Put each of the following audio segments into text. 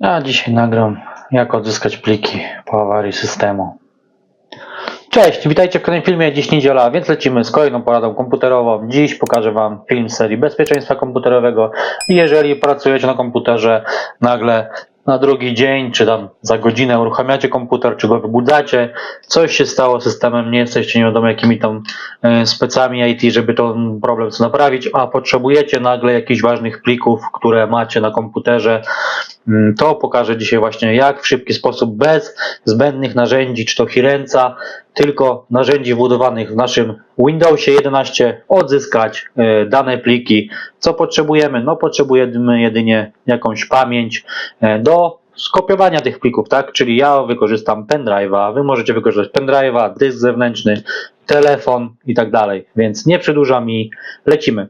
A dzisiaj nagram, jak odzyskać pliki po awarii systemu. Cześć, witajcie w kolejnym filmie. Dziś niedziela, więc lecimy z kolejną poradą komputerową. Dziś pokażę Wam film serii bezpieczeństwa komputerowego. Jeżeli pracujecie na komputerze, nagle na drugi dzień, czy tam za godzinę uruchamiacie komputer, czy go wybudzacie, coś się stało z systemem, nie jesteście nie wiadomo jakimi tam e, specami IT, żeby ten problem co naprawić, a potrzebujecie nagle jakichś ważnych plików, które macie na komputerze, To pokażę dzisiaj właśnie jak w szybki sposób, bez zbędnych narzędzi, czy to Hirenca, tylko narzędzi wbudowanych w naszym Windowsie 11 odzyskać e, dane pliki. Co potrzebujemy? No potrzebujemy jedynie jakąś pamięć e, do skopiowania tych plików, tak? Czyli ja wykorzystam pendrive'a, wy możecie wykorzystać pendrive'a, dysk zewnętrzny, telefon i tak dalej. Więc nie przedłużam i lecimy.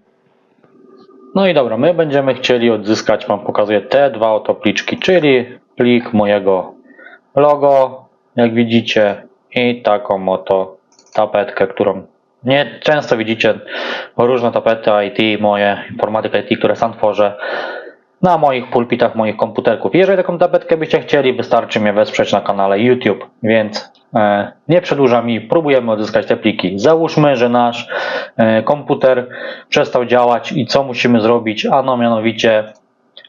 No i dobra, my będziemy chcieli odzyskać, wam pokazuję te dwa oto pliczki, czyli plik mojego logo, jak widzicie, i taką oto tapetkę, którą nie często widzicie, różne tapety IT, moje informatyka IT, które sam tworzę na moich pulpitach, moich komputerków. Jeżeli taką tapetkę byście chcieli, wystarczy mnie wesprzeć na kanale YouTube, więc e, nie przedłużam i próbujemy odzyskać te pliki. Załóżmy, że nasz e, komputer przestał działać i co musimy zrobić? Ano mianowicie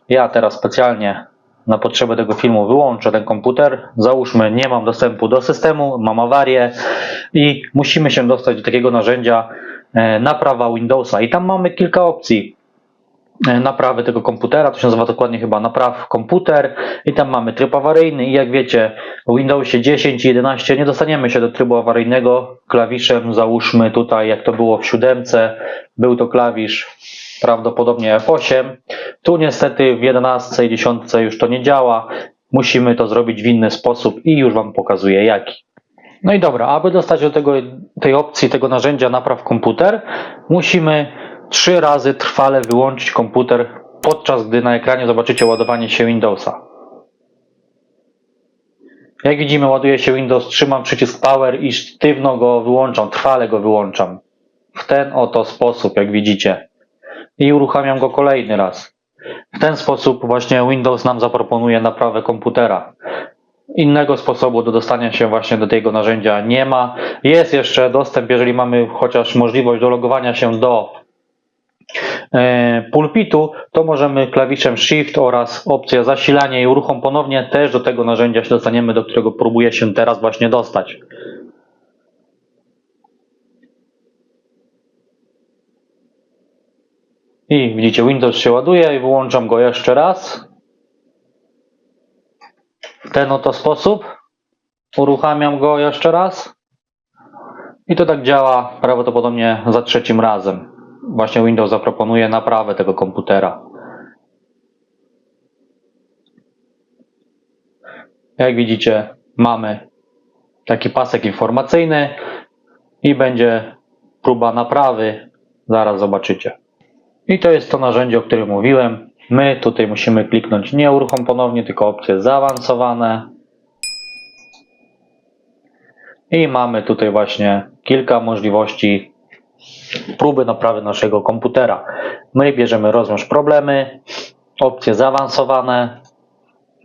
ja teraz specjalnie na potrzeby tego filmu wyłączę ten komputer. Załóżmy, nie mam dostępu do systemu, mam awarię i musimy się dostać do takiego narzędzia e, naprawa Windowsa. I tam mamy kilka opcji naprawy tego komputera, to się nazywa dokładnie chyba napraw komputer. I tam mamy tryb awaryjny. I jak wiecie w Windowsie 10 i 11 nie dostaniemy się do trybu awaryjnego. Klawiszem, załóżmy tutaj jak to było w siódemce, był to klawisz prawdopodobnie F8, tu niestety w 11 i 10 już to nie działa, musimy to zrobić w inny sposób i już Wam pokazuję jaki. No i dobra, aby dostać do tego, tej opcji, tego narzędzia napraw komputer, musimy trzy razy trwale wyłączyć komputer, podczas gdy na ekranie zobaczycie ładowanie się Windowsa. Jak widzimy, ładuje się Windows, trzymam przycisk Power i sztywno go wyłączam, trwale go wyłączam. W ten oto sposób, jak widzicie. I uruchamiam go kolejny raz. W ten sposób właśnie Windows nam zaproponuje naprawę komputera. Innego sposobu do dostania się właśnie do tego narzędzia nie ma. Jest jeszcze dostęp, jeżeli mamy chociaż możliwość do logowania się do pulpitu, to możemy klawiszem Shift oraz opcja zasilanie i uruchom ponownie też do tego narzędzia się dostaniemy, do którego próbuję się teraz właśnie dostać. I widzicie, Windows się ładuje i wyłączam go jeszcze raz. W ten oto sposób. Uruchamiam go jeszcze raz. I to tak działa prawdopodobnie za trzecim razem. Właśnie Windows zaproponuje naprawę tego komputera. Jak widzicie, mamy taki pasek informacyjny i będzie próba naprawy. Zaraz zobaczycie. I to jest to narzędzie, o którym mówiłem. My tutaj musimy kliknąć nie uruchom ponownie, tylko opcje zaawansowane. I mamy tutaj właśnie kilka możliwości próby naprawy naszego komputera. My bierzemy rozwiąż problemy, opcje zaawansowane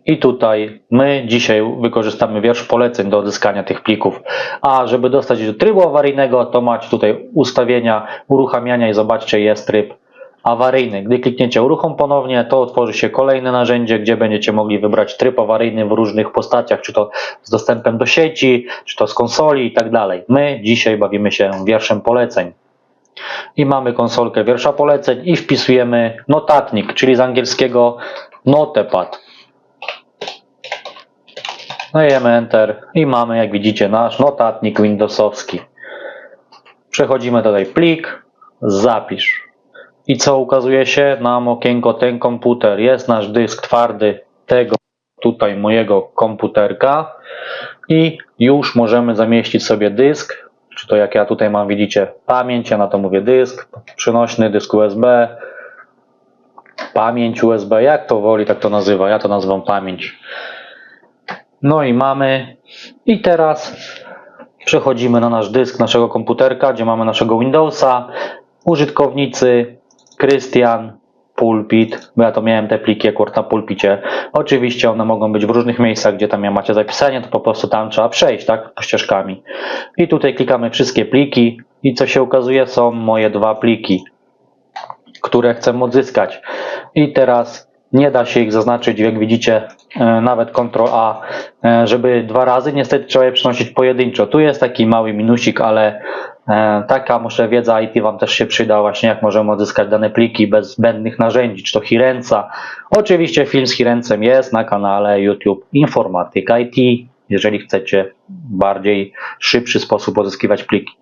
i tutaj my dzisiaj wykorzystamy wiersz poleceń do odzyskania tych plików. A żeby dostać się do trybu awaryjnego, to macie tutaj ustawienia uruchamiania i zobaczcie jest tryb awaryjny. Gdy klikniecie uruchom ponownie, to otworzy się kolejne narzędzie, gdzie będziecie mogli wybrać tryb awaryjny w różnych postaciach, czy to z dostępem do sieci, czy to z konsoli i tak dalej. My dzisiaj bawimy się wierszem poleceń. I mamy konsolkę wiersza poleceń i wpisujemy notatnik, czyli z angielskiego notepad. Dajemy Enter i mamy, jak widzicie, nasz notatnik Windowsowski. Przechodzimy tutaj plik, zapisz. I co ukazuje się nam okienko ten komputer? Jest nasz dysk twardy tego tutaj mojego komputerka i już możemy zamieścić sobie dysk, czy to jak ja tutaj mam widzicie pamięć, ja na to mówię dysk, przynośny dysk USB, pamięć USB, jak to woli tak to nazywa, ja to nazywam pamięć. No i mamy i teraz przechodzimy na nasz dysk naszego komputerka, gdzie mamy naszego Windowsa, użytkownicy Krystian, pulpit, bo ja to miałem te pliki akurat na pulpicie. Oczywiście one mogą być w różnych miejscach, gdzie tam ja macie zapisanie, to po prostu tam trzeba przejść, tak, ścieżkami. I tutaj klikamy wszystkie pliki i co się ukazuje są moje dwa pliki, które chcę odzyskać. I teraz nie da się ich zaznaczyć, jak widzicie, e, nawet Ctrl A, e, żeby dwa razy, niestety trzeba je przenosić pojedynczo. Tu jest taki mały minusik, ale taka muszę wiedza IT Wam też się przyda właśnie, jak możemy odzyskać dane pliki bez zbędnych narzędzi, czy to Hirenca. Oczywiście film z Hirencem jest na kanale YouTube Informatyka IT, jeżeli chcecie bardziej szybszy sposób odzyskiwać pliki.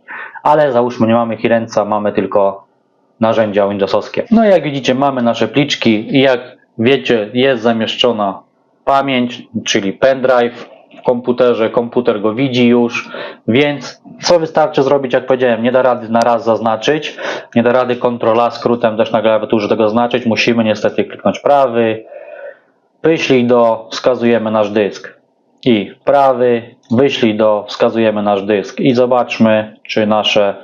Ale załóżmy, nie mamy Hirenca, mamy tylko narzędzia Windowsowskie. No i jak widzicie, mamy nasze pliczki i jak wiecie, jest zamieszczona pamięć, czyli pendrive w komputerze, komputer go widzi już, więc co wystarczy zrobić, jak powiedziałem, nie da rady na raz zaznaczyć, nie da rady Ctrl-A skrótem też na klawiaturze tego zaznaczyć, musimy niestety kliknąć prawy, wyślij do, wskazujemy nasz dysk i prawy, wyślij do, wskazujemy nasz dysk i zobaczmy, czy nasze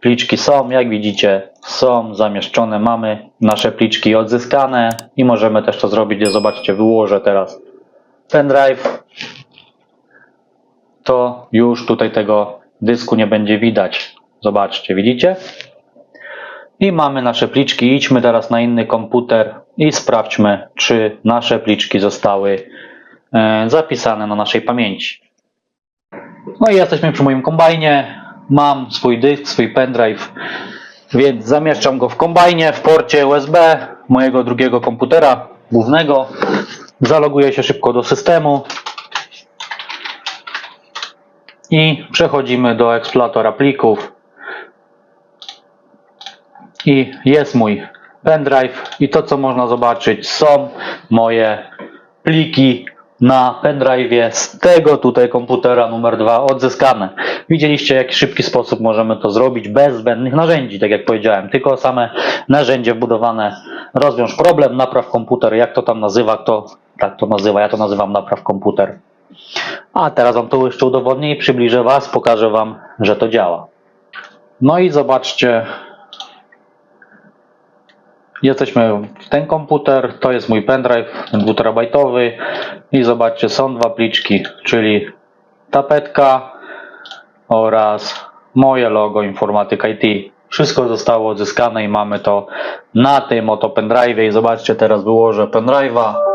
pliczki są. Jak widzicie, są zamieszczone, mamy nasze pliczki odzyskane i możemy też to zrobić. Zobaczcie, wyłożę teraz pendrive. To już tutaj tego dysku nie będzie widać. Zobaczcie, widzicie? I mamy nasze pliczki. Idźmy teraz na inny komputer i sprawdźmy, czy nasze pliczki zostały e, zapisane na naszej pamięci. No i jesteśmy przy moim kombajnie. Mam swój dysk, swój pendrive, więc zamieszczam go w kombajnie w porcie USB mojego drugiego komputera głównego. Zaloguję się szybko do systemu i przechodzimy do eksploratora plików. I jest mój pendrive i to co można zobaczyć są moje pliki na pendrive'ie z tego tutaj komputera numer 2 odzyskane. Widzieliście, w jaki szybki sposób możemy to zrobić bez zbędnych narzędzi, tak jak powiedziałem. Tylko same narzędzie wbudowane rozwiąż problem, napraw komputer. Jak to tam nazywa, kto tak to nazywa, ja to nazywam napraw komputer. A teraz Wam to jeszcze udowodnię i przybliżę Was, pokażę Wam, że to działa. No i zobaczcie, Jesteśmy w ten komputer, to jest mój pendrive 2 terabajtowy i zobaczcie, są dwa pliczki, czyli tapetka oraz moje logo Informatyka IT. Wszystko zostało odzyskane i mamy to na tym oto pendrive i zobaczcie, teraz wyłożę pendrive'a.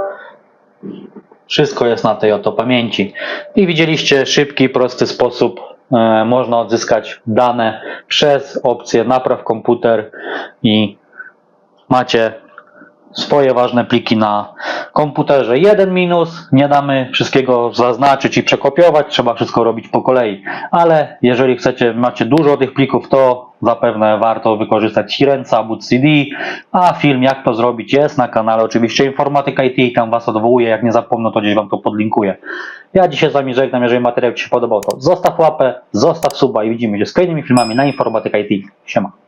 Wszystko jest na tej oto pamięci. I widzieliście szybki, prosty sposób e, można odzyskać dane przez opcję napraw komputer i macie swoje ważne pliki na komputerze. Jeden minus, nie damy wszystkiego zaznaczyć i przekopiować, trzeba wszystko robić po kolei. Ale jeżeli chcecie, macie dużo tych plików, to zapewne warto wykorzystać Hirenca, Boot CD, a film jak to zrobić jest na kanale oczywiście Informatyka IT tam Was odwołuję, jak nie zapomnę to gdzieś Wam to podlinkuję. Ja dzisiaj z Wami żegnam, jeżeli materiał Ci się podobał to zostaw łapę, zostaw suba i widzimy się z kolejnymi filmami na Informatyka IT. Siema.